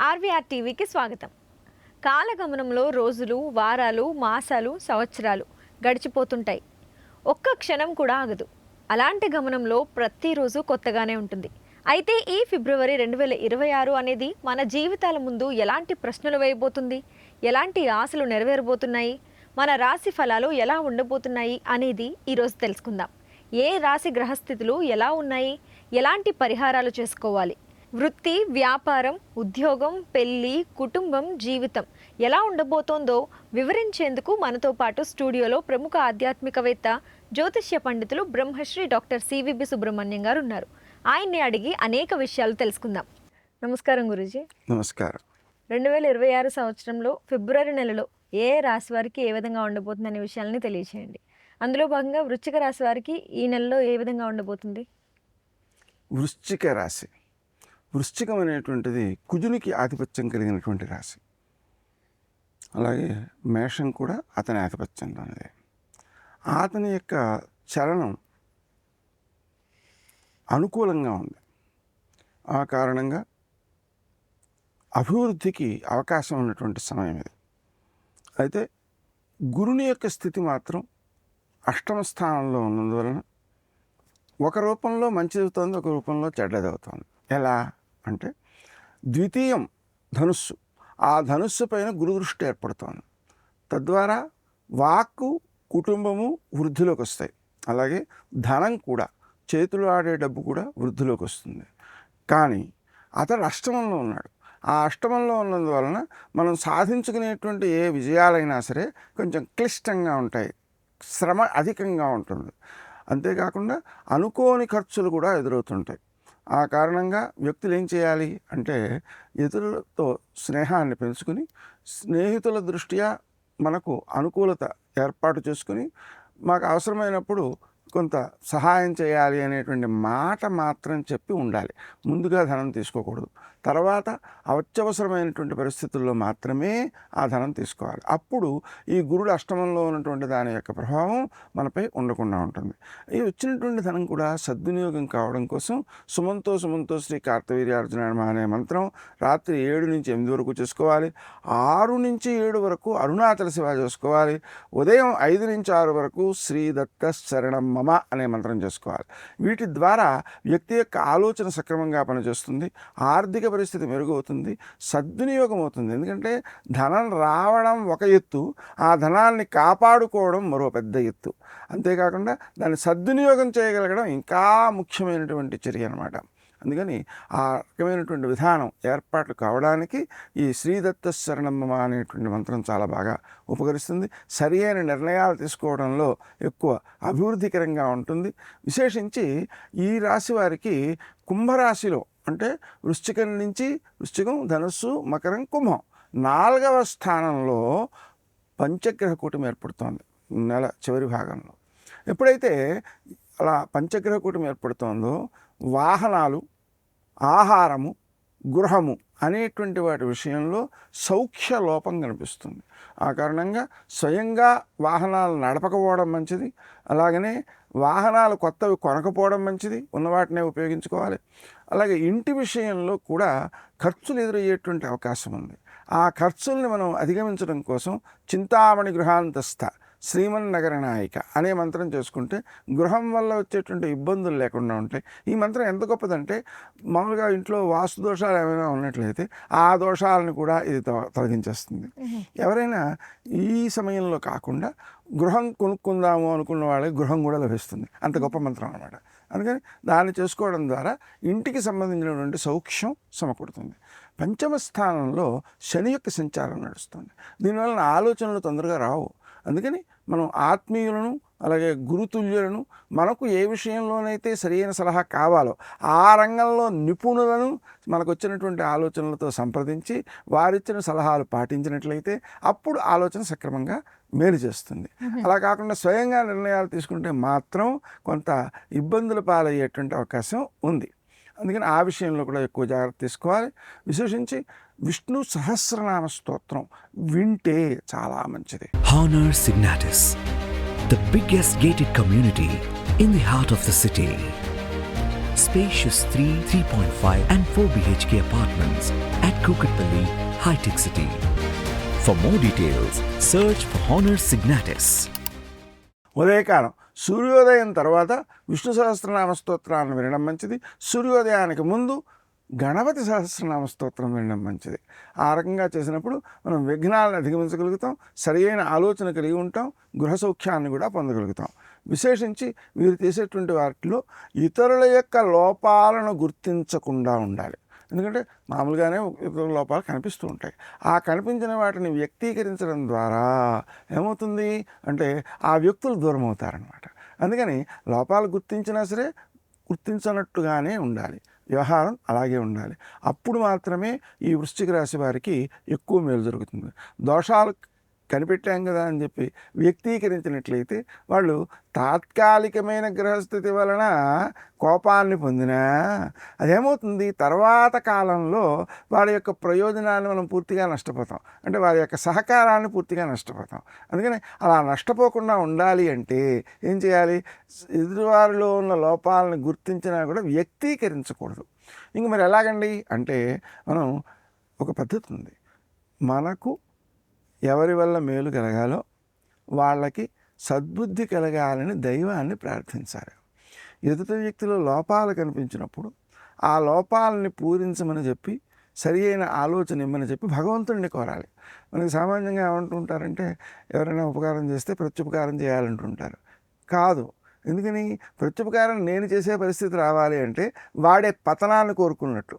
RVR టీవీకి స్వాగతం. కాలగమనంలో రోజులు వారాలు మాసాలు సంవత్సరాలు గడిచిపోతుంటాయి. ఒక్క క్షణం కూడా ఆగదు. అలాంటి గమనంలో ప్రతిరోజు కొత్తగానే ఉంటుంది. అయితే ఈ ఫిబ్రవరి రెండు వేల ఇరవై ఆరు అనేది మన జీవితాల ముందు ఎలాంటి ప్రశ్నలు వేయబోతుంది? ఎలాంటి ఆశలు నెరవేరబోతున్నాయి? మన రాశి ఫలాలు ఎలా ఉండబోతున్నాయి అనేది ఈరోజు తెలుసుకుందాం. ఏ రాశి గ్రహస్థితులు ఎలా ఉన్నాయి? ఎలాంటి పరిహారాలు చేసుకోవాలి? వృత్తి వ్యాపారం ఉద్యోగం పెళ్ళి కుటుంబం జీవితం ఎలా ఉండబోతోందో వివరించేందుకు మనతో పాటు స్టూడియోలో ప్రముఖ ఆధ్యాత్మికవేత్త జ్యోతిష్య పండితులు బ్రహ్మశ్రీ డాక్టర్ సివిబి సుబ్రహ్మణ్యం గారు ఉన్నారు. ఆయన్ని అడిగి అనేక విషయాలు తెలుసుకుందాం. నమస్కారం గురుజీ. నమస్కారం. రెండు వేల ఇరవై ఆరు సంవత్సరంలో ఫిబ్రవరి నెలలో ఏ రాశి వారికి ఏ విధంగా ఉండబోతుందనే విషయాలని తెలియచేయండి అందులో భాగంగా వృశ్చిక రాశి వారికి ఈ నెలలో ఏ విధంగా ఉండబోతుంది? వృశ్చిక రాశి. వృశ్చికం అనేటువంటిది కుజునికి ఆధిపత్యం కలిగినటువంటి రాశి. అలాగే మేషం కూడా అతని ఆధిపత్యంలోనిదే అతని యొక్క చలనం అనుకూలంగా ఉంది. ఆ కారణంగా అభివృద్ధికి అవకాశం ఉన్నటువంటి సమయం ఇది. అయితే గురుని యొక్క స్థితి మాత్రం అష్టమ స్థానంలో ఉన్నందువలన ఒక రూపంలో మంచిది అవుతుంది ఒక రూపంలో చెడ్డది అవుతుంది. ఎలా? అంటే ద్వితీయం ధనుస్సు. ఆ ధనుస్సు పైన గురుదృష్టి ఏర్పడుతోంది. తద్వారా వాక్కు కుటుంబము వృద్ధిలోకి వస్తాయి అలాగే ధనం కూడా చేతులు ఆడే డబ్బు కూడా వృద్ధిలోకి వస్తుంది కానీ అతడు అష్టమంలో ఉన్నాడు. ఆ అష్టమంలో ఉన్నందువలన మనం సాధించుకునేటువంటి ఏ విజయాలైనా సరే కొంచెం క్లిష్టంగా ఉంటాయి. శ్రమ అధికంగా ఉంటుంది. అంతేకాకుండా అనుకోని ఖర్చులు కూడా ఎదురవుతుంటాయి. ఆ కారణంగా వ్యక్తులు ఏం చేయాలి అంటే ఇతరులతో స్నేహాన్ని పెంచుకుని స్నేహితుల దృష్ట్యా మనకు అనుకూలత ఏర్పాటు చేసుకుని మాకు అవసరమైనప్పుడు కొంత సహాయం చేయాలి అనేటువంటి మాట మాత్రం చెప్పి ఉండాలి. ముందుగా ధనం తీసుకోకూడదు. తర్వాత అత్యవసరమైనటువంటి పరిస్థితుల్లో మాత్రమే ఆ ధనం తీసుకోవాలి. అప్పుడు ఈ గురుడు అష్టమంలో ఉన్నటువంటి దాని యొక్క ప్రభావం మనపై ఉండకుండా ఉంటుంది. ఈ వచ్చినటువంటి ధనం కూడా సద్వినియోగం కావడం కోసం సుమంతో సుమంతో శ్రీ కార్తవీర్యార్జున అనే మంత్రం రాత్రి ఏడు నుంచి ఎనిమిది వరకు చేసుకోవాలి. ఆరు నుంచి ఏడు వరకు అరుణాచల శివ చేసుకోవాలి. ఉదయం ఐదు నుంచి ఆరు వరకు శ్రీ దత్త శరణం మమ అనే మంత్రం చేసుకోవాలి. వీటి ద్వారా వ్యక్తి యొక్క ఆలోచన సక్రమంగా పనిచేస్తుంది. ఆర్థిక పరిస్థితి మెరుగవుతుంది సద్వినియోగం అవుతుంది ఎందుకంటే ధనం రావడం ఒక ఎత్తు ఆ ధనాన్ని కాపాడుకోవడం మరో పెద్ద ఎత్తు. అంతేకాకుండా దాన్ని సద్వినియోగం చేయగలగడం ఇంకా ముఖ్యమైనటువంటి చర్య అనమాట అందుకని ఆ రకమైనటువంటి విధానం ఏర్పాట్లు కావడానికి ఈ శ్రీదత్త శరణమ్మ అనేటువంటి మంత్రం చాలా బాగా ఉపకరిస్తుంది. సరి అయిన నిర్ణయాలు తీసుకోవడంలో ఎక్కువ అభివృద్ధికరంగా ఉంటుంది. విశేషించి ఈ రాశి వారికి కుంభరాశిలో అంటే వృశ్చికం నుంచి వృశ్చికం ధనుస్సు మకరం కుంభం నాలుగవ స్థానంలో పంచగ్రహ కూటమి ఏర్పడుతోంది నెల చివరి భాగంలో. ఎప్పుడైతే అలా పంచగ్రహ కూటమి ఏర్పడుతోందో వాహనాలు ఆహారము గృహము అనేటువంటి వాటి విషయంలో సౌఖ్య లోపం కనిపిస్తుంది. ఆ కారణంగా స్వయంగా వాహనాలు నడపకపోవడం మంచిది. అలాగనే వాహనాలు కొత్తవి కొనకపోవడం మంచిది. ఉన్న వాటినే ఉపయోగించుకోవాలి. అలాగే ఇంటి విషయంలో కూడా ఖర్చులు ఎదురయ్యేటువంటి అవకాశం ఉంది. ఆ ఖర్చుల్ని మనం అధిగమించడం కోసం చింతామణి గృహాంతస్థ శ్రీమన్నగర నాయిక అనే మంత్రం చేసుకుంటే గృహం వల్ల వచ్చేటువంటి ఇబ్బందులు లేకుండా ఉంటాయి. ఈ మంత్రం ఎంత గొప్పదంటే మామూలుగా ఇంట్లో వాస్తు దోషాలు ఏమైనా ఉన్నట్లయితే ఆ దోషాలను కూడా ఇది తొలగించేస్తుంది. ఎవరైనా ఈ సమయంలో కాకుండా గృహం కొనుక్కుందాము అనుకున్న వాళ్ళకి గృహం కూడా లభిస్తుంది. అంత గొప్ప మంత్రం అన్నమాట. అందుకని దాన్ని చేసుకోవడం ద్వారా ఇంటికి సంబంధించినటువంటి సౌఖ్యం సమకూడుతుంది పంచమ స్థానంలో శని యొక్క సంచారం నడుస్తుంది. దీనివలన ఆలోచనలు తొందరగా రావు. అందుకని మనం ఆత్మీయులను అలాగే గురుతుల్యులను మనకు ఏ విషయంలోనైతే సరైన సలహా కావాలో ఆ రంగంలో నిపుణులను మనకు వచ్చినటువంటి ఆలోచనలతో సంప్రదించి వారిచ్చిన సలహాలు పాటించినట్లయితే అప్పుడు ఆలోచన సక్రమంగా మేలు చేస్తుంది. అలా కాకుండా స్వయంగా నిర్ణయాలు తీసుకుంటే మాత్రం కొంత ఇబ్బందుల పాలయ్యేటువంటి అవకాశం ఉంది. అందుకని ఆ విషయంలో కూడా ఎక్కువ జాగ్రత్త తీసుకోవాలి. విశేషించి విష్ణు సహస్రనామ స్తోత్రం వింటే చాలా మంచిది. Honer Signatis the biggest gated community in the heart of the city spacious three three point five and four BHK apartments at Kukatpally Hitec City for more details search for Honer Signatis ఉదయకాలం. సూర్యోదయం తర్వాత విష్ణు సహస్రనామ స్తోత్రాన్ని వినడం మంచిది. సూర్యోదయానికి ముందు గణపతి సహస్రనామ స్తోత్రం వినడం మంచిది. ఆ రకంగా చేసినప్పుడు మనం విఘ్నాలను అధిగమించగలుగుతాం సరియైన ఆలోచన కలిగి ఉంటాం గృహ సౌఖ్యాన్ని కూడా పొందగలుగుతాం. విశేషించి వీరు చేసేటువంటి వాటిలో ఇతరుల యొక్క లోపాలను గుర్తించకుండా ఉండాలి. ఎందుకంటే మామూలుగానే ఇతరుల లోపాలు కనిపిస్తూ ఉంటాయి. ఆ కనిపించిన వాటిని వ్యక్తీకరించడం ద్వారా ఏమవుతుంది అంటే ఆ వ్యక్తులు దూరం అవుతారనమాట అందుకని లోపాలు గుర్తించినా సరే గుర్తించనట్టుగానే ఉండాలి. వ్యవహారం అలాగే ఉండాలి. అప్పుడు మాత్రమే ఈ వృశ్చిక రాశి వారికి ఎక్కువ మేలు జరుగుతుంది. దోషాలు కనిపెట్టాం కదా అని చెప్పి వ్యక్తీకరించినట్లయితే వాళ్ళు తాత్కాలికమైన గ్రహస్థితి వలన కోపాన్ని పొందినా అదేమవుతుంది? తర్వాత కాలంలో వారి యొక్క ప్రయోజనాన్ని మనం పూర్తిగా నష్టపోతాం. అంటే వారి యొక్క సహకారాన్ని పూర్తిగా నష్టపోతాం. అందుకని అలా నష్టపోకుండా ఉండాలి అంటే ఏం చేయాలి? ఎదురువారిలో ఉన్న లోపాలను గుర్తించినా కూడా వ్యక్తీకరించకూడదు. ఇంక మరి ఎలాగండి? అంటే మనం ఒక పద్ధతి ఉంది. మనకు ఎవరి వల్ల మేలు కలగాలో వాళ్ళకి సద్బుద్ధి కలగాలని దైవాన్ని ప్రార్థించాలి. ఎదుట వ్యక్తిలో లోపాలు కనిపించినప్పుడు ఆ లోపాలని పూరించమని చెప్పి సరి అయిన ఆలోచన ఇమ్మని చెప్పి భగవంతుడిని కోరాలి. మనకి సామాన్యంగా ఏమంటుంటారంటే ఎవరైనా ఉపకారం చేస్తే ప్రత్యుపకారం చేయాలంటుంటారు. కాదు. ఎందుకని? ప్రత్యుపకారం నేను చేసే పరిస్థితి రావాలి అంటే వాడే పతనాన్ని కోరుకున్నట్టు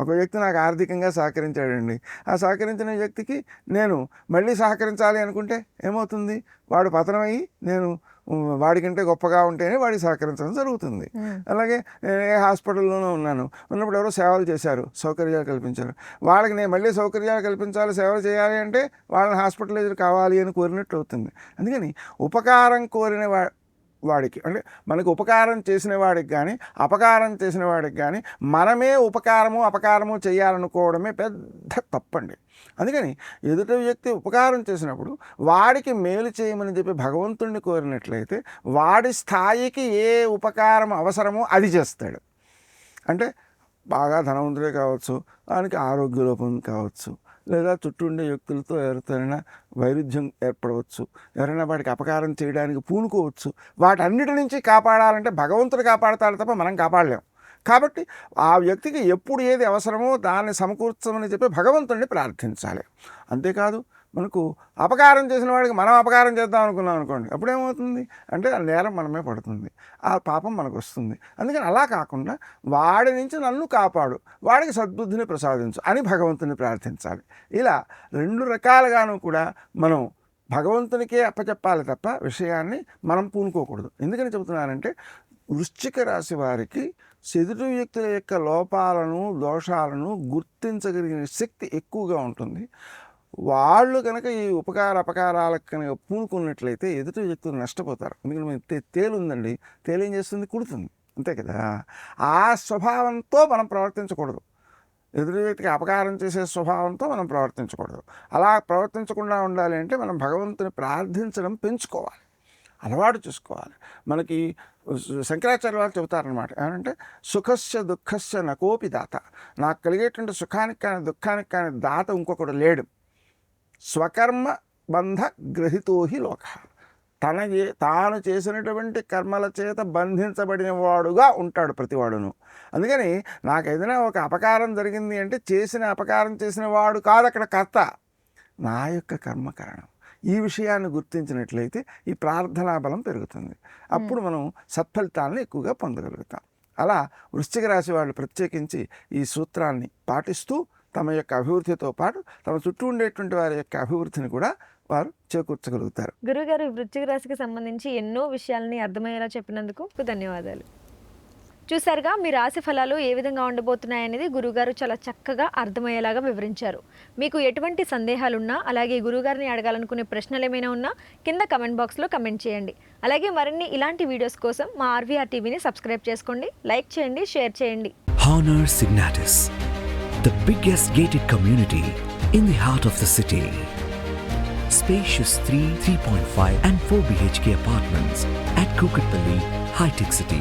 ఒక వ్యక్తి నాకు ఆర్థికంగా సహకరించాడండి. ఆ సహకరించిన వ్యక్తికి నేను మళ్ళీ సహకరించాలి అనుకుంటే ఏమవుతుంది? వాడు పతనమయ్యి నేను వాడికంటే గొప్పగా ఉంటేనే వాడికి సహకరించడం జరుగుతుంది. అలాగే నేను ఏ హాస్పిటల్లోనూ ఉన్నాను. ఉన్నప్పుడు ఎవరో సేవలు చేశారు సౌకర్యాలు కల్పించారు. వాళ్ళకి నేను మళ్ళీ సౌకర్యాలు కల్పించాలి సేవలు చేయాలి అంటే వాళ్ళని హాస్పిటలైజర్ కావాలి అని కోరినట్టు అవుతుంది. అందుకని ఉపకారం కోరిన వా వాడికి. అంటే మనకు ఉపకారం చేసిన వాడికి కానీ అపకారం చేసిన వాడికి కానీ మనమే ఉపకారము అపకారము చేయాలనుకోవడమే పెద్ద తప్పండి. అందుకని ఎదుట వ్యక్తి ఉపకారం చేసినప్పుడు వాడికి మేలు చేయమని చెప్పి భగవంతుణ్ణి కోరినట్లయితే వాడి స్థాయికి ఏ ఉపకారం అవసరమో అది చేస్తాడు. అంటే బాగా ధనవంతుడే కావచ్చు దానికి ఆరోగ్య లోపం కావచ్చు లేదా చుట్టూ ఉండే వ్యక్తులతో ఎవరితోనైనా వైరుధ్యం ఏర్పడవచ్చు. ఎవరైనా వాడికి అపకారం చేయడానికి పూనుకోవచ్చు. వాటన్నిటి నుంచి కాపాడాలంటే భగవంతుడు కాపాడతాడు తప్ప మనం కాపాడలేం. కాబట్టి ఆ వ్యక్తికి ఎప్పుడు ఏది అవసరమో దాన్ని సమకూర్చమని చెప్పి భగవంతుడిని ప్రార్థించాలి. అంతేకాదు మనకు అపకారం చేసిన వాడికి మనం అపకారం చేద్దాం అనుకున్నాం అనుకోండి అప్పుడేమవుతుంది? అంటే ఆ నేరం మనమే పడుతుంది ఆ పాపం మనకు వస్తుంది. అందుకని అలా కాకుండా వాడి నుంచి నన్ను కాపాడు వాడికి సద్బుద్ధిని ప్రసాదించు అని భగవంతుని ప్రార్థించాలి. ఇలా రెండు రకాలుగాను కూడా మనం భగవంతునికే అప్పచెప్పాలి తప్ప విషయాన్ని మనం పూనుకోకూడదు. ఎందుకని చెబుతున్నానంటే వృశ్చిక రాశి వారికి ఎదుటి వ్యక్తుల యొక్క లోపాలను దోషాలను గుర్తించగలిగిన శక్తి ఎక్కువగా ఉంటుంది. వాళ్ళు కనుక ఈ ఉపకార అపకారాలకు కనుక పూనుకున్నట్లయితే ఎదుటి వ్యక్తులు నష్టపోతారు. ఎందుకంటే మన తేలు ఉందండి. తేలు ఏం చేస్తుంది? కుడుతుంది. అంతే కదా? ఆ స్వభావంతో మనం ప్రవర్తించకూడదు. ఎదుటి వ్యక్తికి అపకారం చేసే స్వభావంతో మనం ప్రవర్తించకూడదు. అలా ప్రవర్తించకుండా ఉండాలి అంటే మనం భగవంతుని ప్రార్థించడం పెంచుకోవాలి. అలవాటు చూసుకోవాలి. మనకి శంకరాచార్య వారు చెబుతారనమాట ఏమంటే సుఖస్య దుఃఖస్య నకోపి దాత. నాకు కలిగేటువంటి సుఖానికి కానీ దుఃఖానికి కానీ దాత ఇంకొకడు లేడు. స్వకర్మ బంధ గ్రహితో హి లోక. తన తాను చేసినటువంటి కర్మల చేత బంధించబడిన వాడుగా ఉంటాడు ప్రతివాడును. అందుకని నాకు ఏదైనా ఒక అపకారం జరిగింది అంటే చేసిన అపకారం చేసిన వాడు కాదు అక్కడ కర్త. నా యొక్క కర్మకారణం ఈ విషయాన్ని గుర్తించినట్లయితే ఈ ప్రార్థనా బలం పెరుగుతుంది. అప్పుడు మనం సత్ఫలితాలను ఎక్కువగా పొందగలుగుతాం. అలా వృశ్చిక రాశి వాళ్ళు ప్రత్యేకించి ఈ సూత్రాన్ని పాటిస్తూ తమ యొక్క అభివృద్ధితో పాటు తమ చుట్టూ ఉండేటువంటి వారి యొక్క అభివృద్ధిని కూడా వారు చేకూర్చగలుగుతారు. గురుగారు వృశ్చిక రాశికి సంబంధించి ఎన్నో విషయాలని అర్థమయ్యేలా చెప్పినందుకు ధన్యవాదాలు. చూసారుగా మీ రాశి ఫలాలు ఏ విధంగా ఉండబోతున్నాయనేది గురుగారు చాలా చక్కగా అర్థమయ్యేలాగా వివరించారు. మీకు ఎటువంటి సందేహాలున్నా అలాగే గురుగారిని అడగాలనుకునే ప్రశ్నలు ఏమైనా ఉన్నా కింద కమెంట్ బాక్స్లో కమెంట్ చేయండి. అలాగే మరిన్ని ఇలాంటి వీడియోస్ కోసం మా ఆర్వీఆర్ టీవీని సబ్స్క్రైబ్ చేసుకోండి లైక్ చేయండి షేర్ చేయండి. The biggest gated community in the heart of the city. Spacious 3, 3.5 and 4 BHK apartments at Kukatpalli, High Tech City.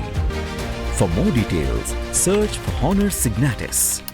For more details, search for Honor Signatus.